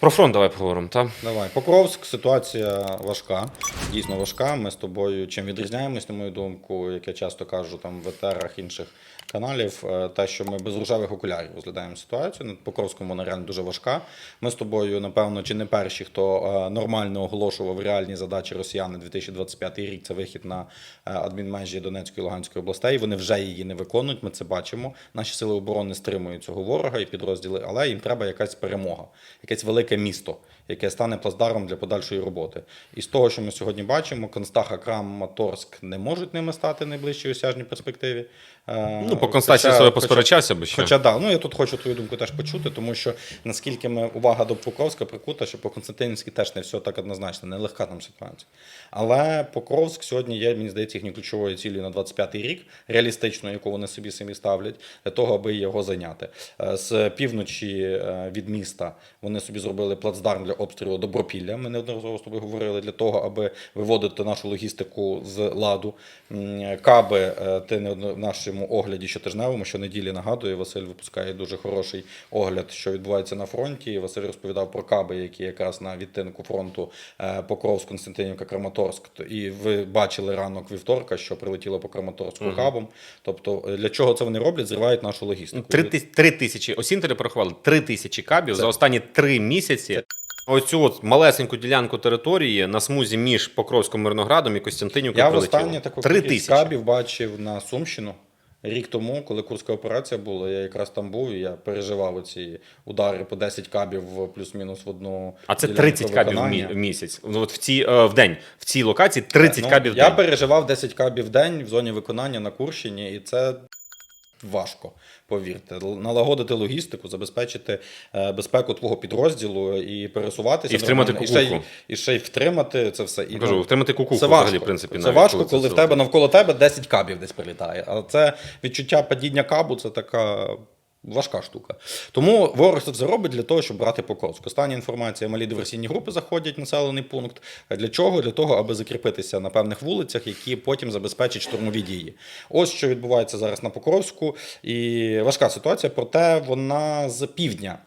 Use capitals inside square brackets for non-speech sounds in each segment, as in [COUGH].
Про фронт давай поговоримо. Та? Давай, Покровськ, ситуація важка, дійсно важка. Ми з тобою чим відрізняємось, на мою думку, як я часто кажу там в етерах інших каналів, е, те, що ми без рожевих окулярів розглядаємо ситуацію. На Покровському вона реально дуже важка. Ми з тобою, напевно, чи не перші, хто е, нормально оголошував реальні задачі росіян на 2025 рік. Це вихід на е, адмінмежі Донецької і Луганської областей. Вони вже її не виконують. Ми це бачимо. Наші сили оборони стримують цього ворога і підрозділи, але їм треба якась перемога, якесь велике місто, яке стане плацдармом для подальшої роботи. І з того, що ми сьогодні бачимо, Констаха, Крам, Моторськ не можуть ними стати в найближчій осяжній перспективі. Е, Ну, по констації хоча- себе посперечався би ще. Хоча да, ну я тут хочу твою думку теж почути, тому що наскільки ми увага до Покровська прикута, що по Константинівській теж не все так однозначно, нелегка там ситуація. Але Покровськ сьогодні є, мені здається, їхньою ключовою цілею на 25-й рік, реалістично, яку вони собі самі ставлять, для того, аби його зайняти. Е, З півночі е, від міста вони собі зробили плацдарм для обстрілу Добропілля. Ми неодноразово з тобою говорили для того, аби виводити нашу логістику з ладу. Каби, ти не в нашому огляді щотижневому, щонеділі нагадує, Василь випускає дуже хороший огляд, що відбувається на фронті. Василь розповідав про каби, які якраз на відтинку фронту е, Покровськ, Константинівка, Краматорськ. І ви бачили ранок вівторка, що прилетіло по Краматорську кабом. Тобто, е, для чого це вони роблять? Зривають нашу логістику. Три, три тисячі, осінтери порахували, три тисячі кабів за останні три місяці. Оцю от малесеньку ділянку території на смузі між Покровським Мирноградом і Костянтинівкою Я прилетіло. востаннє таку кабів бачив на Сумщину. Рік тому, коли Курська операція була, я якраз там був, і я переживав оці удари по 10 кабів плюс-мінус в одну. А це ділянку 30 кабів в, виконання. мі- в місяць. Ну, От в, ці, е, в день. В цій локації 30 Ну, кабів в Я день. переживав 10 кабів в день в зоні виконання на Курщині, і це важко, повірте. Налагодити логістику, забезпечити е, безпеку твого підрозділу і пересуватися. І втримати кукуху. і ще, й- і ще й втримати це все. І, Кажу, ну, втримати кукуху це взагалі, в принципі, це навіть, важко, коли це в тебе навколо тебе 10 кабів десь прилітає. А це відчуття падіння кабу це така. Важка штука. Тому ворог це все робить для того, щоб брати Покровськ. Остання інформація, малі диверсійні групи заходять в населений пункт. Для чого? Для того, аби закріпитися на певних вулицях, які потім забезпечать штурмові дії. Ось що відбувається зараз на Покровську. І важка ситуація, проте вона з півдня.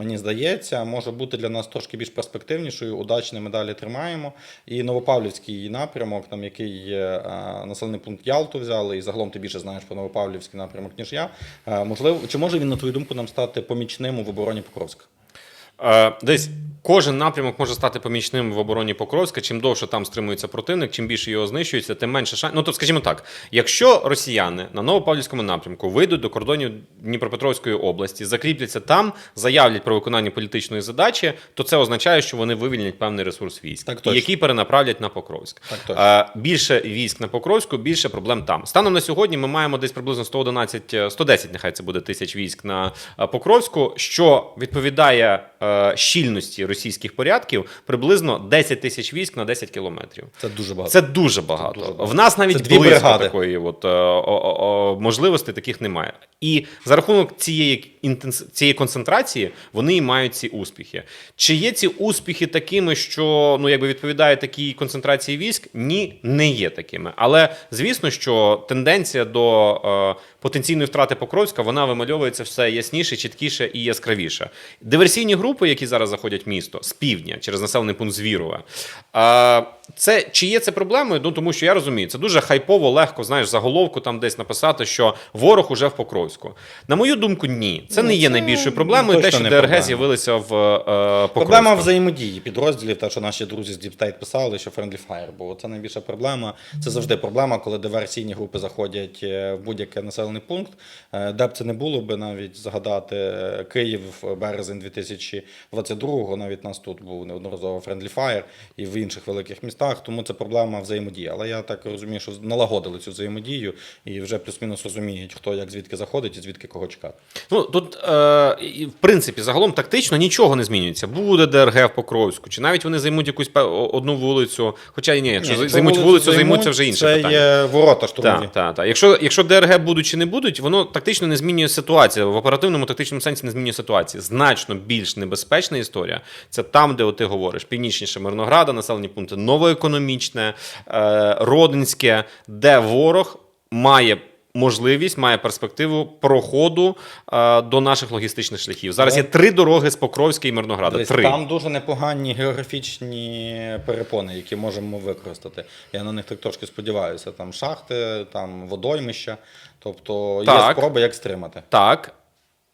Мені здається, може бути для нас трошки більш перспективнішою. Удачно ми далі тримаємо. І Новопавлівський напрямок, там який є, е, населений пункт Ялту взяли, і загалом ти більше знаєш про Новопавлівський напрямок, ніж я. Е, Можливо, чи може він, на твою думку, нам стати помічним у обороні Покровська? Е, Десь кожен напрямок може стати помічним в обороні Покровська. Чим довше там стримується противник, чим більше його знищується, тим менше шансів. Ну, то, скажімо так, якщо росіяни на Новопавлівському напрямку вийдуть до кордонів Дніпропетровської області, закріпляться там, заявлять про виконання політичної задачі, то це означає, що вони вивільнять певний ресурс військ, Так точно. який перенаправлять на Покровськ. Так точно. Е, Більше військ на Покровську, більше проблем там. Станом на сьогодні ми маємо десь приблизно 111, е, 110, нехай це буде тисяч військ на е, Покровську, що відповідає е, щільності російських порядків приблизно 10 тисяч військ на 10 кілометрів. Це дуже багато. Це дуже багато. дуже багато. В нас навіть Це дві близько бригади. такої от, е, о, о, о, можливостей таких немає. І за рахунок цієї інтенс... цієї концентрації вони і мають ці успіхи. Чи є ці успіхи такими, що ну якби відповідає такій концентрації військ? Ні, не є такими. Але звісно, що тенденція до е, потенційної втрати Покровська вона вимальовується все ясніше, чіткіше і яскравіше. Диверсійні групи, які зараз заходять в місто з півдня через населений пункт Звірове. Е, це чи є це проблемою? Ну тому що я розумію, це дуже хайпово, легко, знаєш, заголовку там десь написати, що ворог уже в Покровську. На мою думку, ні. Це Ну, не є це найбільшою проблемою. Те, що ДРГ з'явилися в е, Покровську. Проблема взаємодії підрозділів, те, що наші друзі з Deep писали, що Friendly Fire, бо це найбільша проблема. Це завжди проблема, коли диверсійні групи заходять е, в будь-який населений пункт. Е, Де б це не було би навіть згадати е, Київ, березень 2022-го, навіть нас тут був неодноразово Friendly Fire і в інших великих містах, тому це проблема взаємодії. Але я так розумію, що налагодили цю взаємодію і вже плюс-мінус розуміють, хто як звідки заходить і звідки кого чекати. Ну тут е, в принципі загалом тактично нічого не змінюється. Буде ДРГ в Покровську, чи навіть вони займуть якусь одну вулицю. Хоча ні, якщо Ні, займуть вулицю, займуть це вже інше це питання. є ворота штурмові. Так, так, так. Якщо, якщо ДРГ будуть чи не будуть, воно тактично не змінює ситуацію. В оперативному тактичному сенсі не змінює ситуацію. Значно більш небезпечна історія це там, де от ти говориш, північніше Мирнограда, населені пункти новоекономічне, е, Родинське, де ворог має можливість, має перспективу проходу е, до наших логістичних шляхів. Зараз є три дороги з Покровська і Мирнограда. Дивись, три. Там дуже непогані географічні перепони, які можемо використати. Я на них так трошки сподіваюся. Там шахти, там водоймища. Тобто є спроби, як стримати. Так.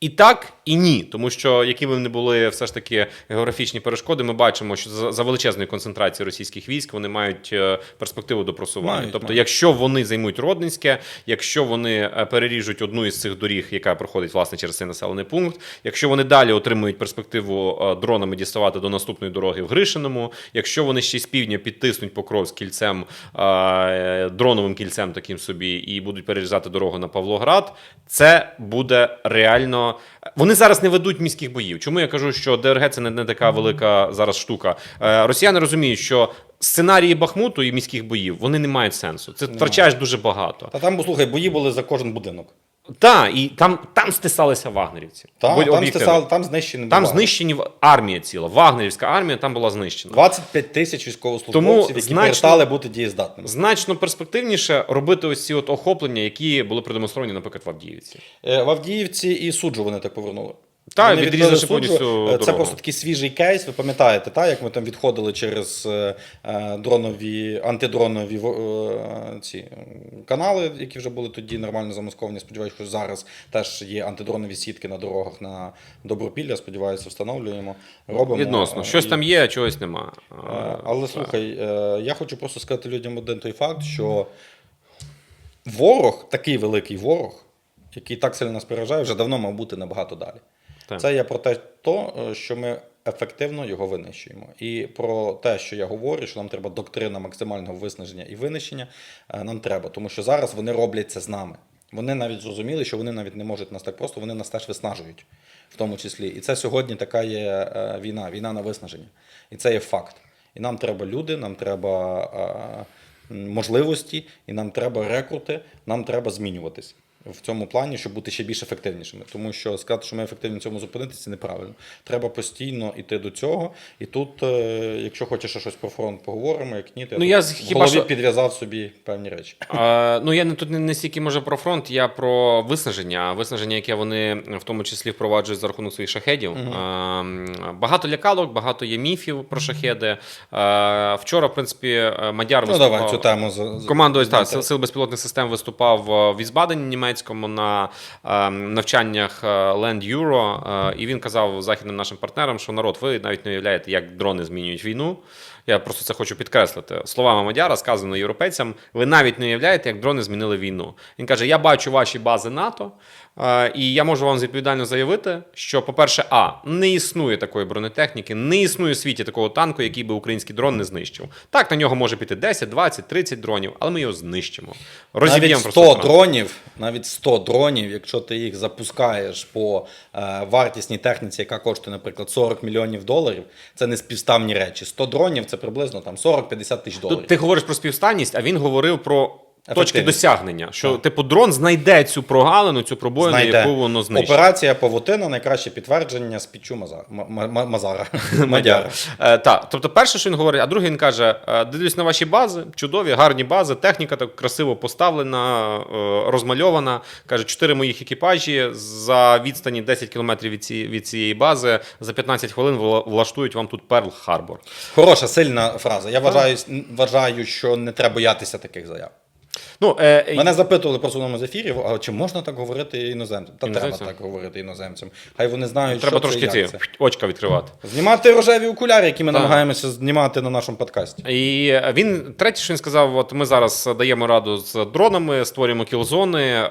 І так, і ні. Тому що, які б не були все ж таки географічні перешкоди, ми бачимо, що за, за величезної концентрації російських військ вони мають е, перспективу до просування. Мають, тобто, мають. якщо вони займуть Родненське, якщо вони е, переріжуть одну із цих доріг, яка проходить власне через цей населений пункт, якщо вони далі отримують перспективу е, дронами діставати до наступної дороги в Гришиному, якщо вони ще з півдня підтиснуть Покровськ кільцем е, дроновим кільцем таким собі і будуть перерізати дорогу на Павлоград, це буде реально. Вони зараз не ведуть міських боїв. Чому я кажу, що ДРГ це не, не така велика зараз штука? Е, Росіяни розуміють, що сценарії Бахмуту і міських боїв вони не мають сенсу. Це втрачаєш дуже багато. Та там, слухай, бої були за кожен будинок. Так, і там, там стисалися вагнерівці. Та, Будь там, стисали, там знищені Там бували. знищені армія ціла, вагнерівська армія там була знищена. 25 тисяч військовослужбовців, Тому які значно- перестали бути дієздатними. Значно перспективніше робити ось ці от охоплення, які були продемонстровані, наприклад, в Авдіївці. Е, В Авдіївці і суджу вони так повернули. Так, відрізавши повністю. Е, Це дорогу. просто такий свіжий кейс. Ви пам'ятаєте, та, як ми там відходили через е, е, дронові, антидронові ці канали, які вже були тоді нормально замасковані. Сподіваюся, що зараз теж є антидронові сітки на дорогах на Добропілля. Сподіваюся, встановлюємо. Робимо. Відносно. Щось і- там є, а чогось нема. Але слухай, е, я хочу просто сказати людям один той факт, що ворог, такий великий ворог, який так сильно нас переражає, вже давно мав бути набагато далі. Так. Це є про те, то, е, що ми ефективно його винищуємо. І про те, що я говорю, що нам треба доктрина максимального виснаження і винищення, е, нам треба, тому що зараз вони роблять це з нами. Вони навіть зрозуміли, що вони навіть не можуть нас так просто, вони нас теж виснажують, в тому числі. І це сьогодні така є е, війна, війна на виснаження. І це є факт. І нам треба люди, нам треба можливості, і нам треба рекрути, нам треба змінюватись в цьому плані, щоб бути ще більш ефективнішими. Тому що сказати, що ми ефективні в цьому зупинитися, неправильно. Треба постійно йти до цього. І тут, е, якщо хочеш щось про фронт поговоримо, як ні, то Ну, я, в хіба голові що- підв'язав собі певні речі. Е, ну я не тут не, не стільки може про фронт, я про виснаження. Виснаження, яке вони в тому числі впроваджують за рахунок своїх шахедів. Е, багато лякалок, багато є міфів про шахеди. Е, вчора, в принципі, е, Мадяр Ну виступав. давай цю тему Командувач сил, безпілотних систем виступав е, в Візбадені німецькому на е, навчаннях е, Land Euro, е, і він казав західним нашим партнерам, що народ, ви навіть не уявляєте, як дрони змінюють війну. Я просто це хочу підкреслити. Словами Мадяра сказано європейцям, ви навіть не уявляєте, як дрони змінили війну. Він каже: Я бачу ваші бази НАТО, е, і я можу вам відповідально заявити, що, по-перше, а не існує такої бронетехніки, не існує у світі такого танку, який би український дрон не знищив. Так, на нього може піти 10, 20, 30 дронів, але ми його знищимо. Розіб'ємо просто 100 дронів, навіть 100 дронів, якщо ти їх запускаєш по е, вартісній техніці, яка коштує, наприклад, 40 мільйонів доларів, це не співставні речі. 100 дронів це приблизно там 40-50 тисяч доларів. Тут ти говориш про співстанність, а він говорив про. Точки досягнення, що Так. типу дрон знайде цю прогалину, цю пробоїну, Знайде. яку воно знищить. Операція Павутина найкраще підтвердження Мазара. М- М- Мазара. [LAUGHS] Мадяра. Е, так, тобто, перше, що він говорить, а друге він каже: е, дивлюсь на ваші бази, чудові, гарні бази, техніка так красиво поставлена, е, розмальована. Каже, чотири моїх екіпажі за відстані 10 кілометрів від, ці, від цієї бази за 15 хвилин вла- влаштують вам тут Перл Харбор. Хороша, сильна фраза. Я вважаю, вважаю, що не треба боятися таких заяв. Ну, е, Мене запитували просто в одному з ефірів, а чи можна так говорити іноземцям? Та Іноземцям? треба так говорити іноземцям. Хай вони знають, треба що трошки це, ці як це. очка відкривати. Знімати рожеві окуляри, які ми Так. намагаємося знімати на нашому подкасті. І він третє, що він сказав: от ми зараз даємо раду з дронами, створюємо кілзони, е,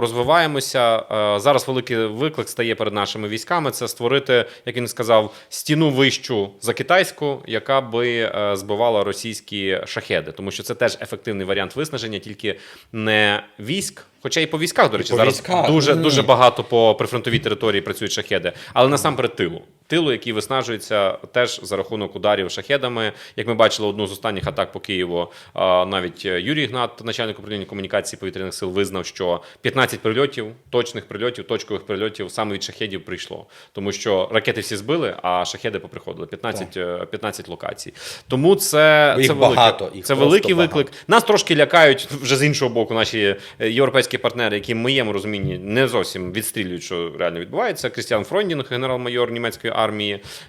розвиваємося. Е, Зараз великий виклик стає перед нашими військами. Це створити, як він сказав, стіну вищу за китайську, яка би е, збивала російські шахеди, тому що це теж ефективний варіант виснаження, тільки не військ. Хоча і по військах, до речі, по зараз військах, дуже дуже багато по прифронтовій території працюють шахеди, але насамперед тилу. Тилу, який виснажується теж за рахунок ударів шахедами. Як ми бачили, одну з останніх атак по Києву, навіть е, Юрій Ігнат, начальник управління комунікації повітряних сил, визнав, що 15 прильотів, точних прильотів, точкових прильотів саме від шахедів прийшло. Тому що ракети всі збили, а шахеди поприходили. 15, е, 15 локацій. Тому це, Їх це, багато, їх це великий багато. виклик. Нас трошки лякають вже з іншого боку, наші е, європейські партнери, які в моєму розумінні не зовсім відстрілюють, що реально відбувається. Крістіан Фрондінг, генерал-майор німецької армії,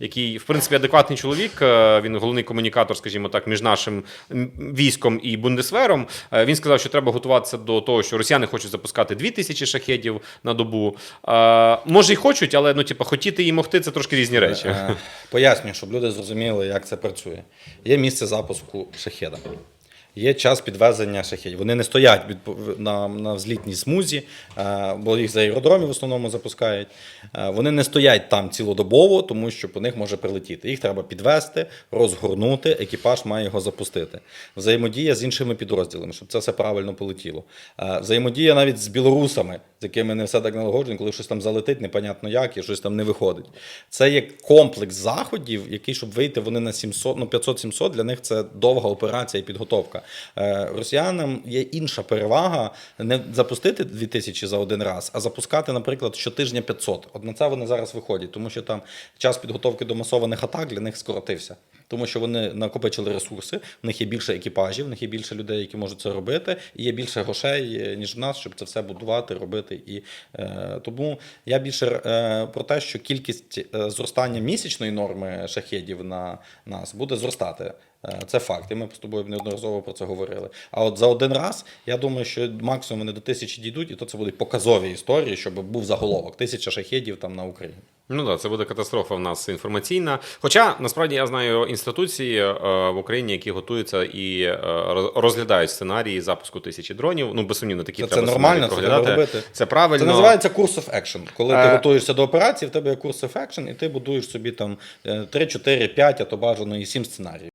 який, в принципі, адекватний чоловік. е, Він головний комунікатор, скажімо так, між нашим військом і Бундесвером. Е, Він сказав, що треба готуватися до того, що росіяни хочуть запускати 2000 шахедів на добу. Е, Може, і хочуть, але ну, типу, хотіти і могти це трошки різні речі. Пояснюю, щоб люди зрозуміли, як це працює. Є місце запуску шахеда. Є час підвезення шахедів. Вони не стоять відпо- на, на взлітній смузі, е, бо їх з аеродромів в основному запускають. Е, Вони не стоять там цілодобово, тому що по них може прилетіти. Їх треба підвести, розгорнути, екіпаж має його запустити. Взаємодія з іншими підрозділами, щоб це все правильно полетіло. Е, Взаємодія навіть з білорусами, з якими не все так налагоджено, коли щось там залетить, непонятно як, і щось там не виходить. Це є комплекс заходів, який, щоб вийти вони на 700, ну 500-700, для них це довга операція і підготовка. Е, Росіянам є інша перевага не запустити 2000 за один раз, а запускати, наприклад, щотижня 500. От на це вони зараз виходять, тому що там час підготовки до масованих атак для них скоротився. Тому що вони накопичили ресурси, в них є більше екіпажів, в них є більше людей, які можуть це робити, і є більше грошей, е, ніж в нас, щоб це все будувати, робити. І е, тому я більше е, про те, що кількість е, зростання місячної норми шахедів на нас буде зростати. Е, Це факт, і ми з тобою неодноразово про це говорили. А от за один раз я думаю, що максимум вони до тисячі дійдуть, і то це будуть показові історії, щоб був заголовок тисяча шахедів там на Україні. Ну так, це буде катастрофа в нас інформаційна. Хоча насправді я знаю інституції е, в Україні, які готуються і е, розглядають сценарії запуску тисячі дронів. Ну безсумнівно такі Це- це нормально, це треба робити. Це правильно. Це називається курс of action. Коли ти Е. готуєшся до операції, в тебе є курс of action, і ти будуєш собі там е, 3, 4, 5, а то бажано і 7 сценаріїв.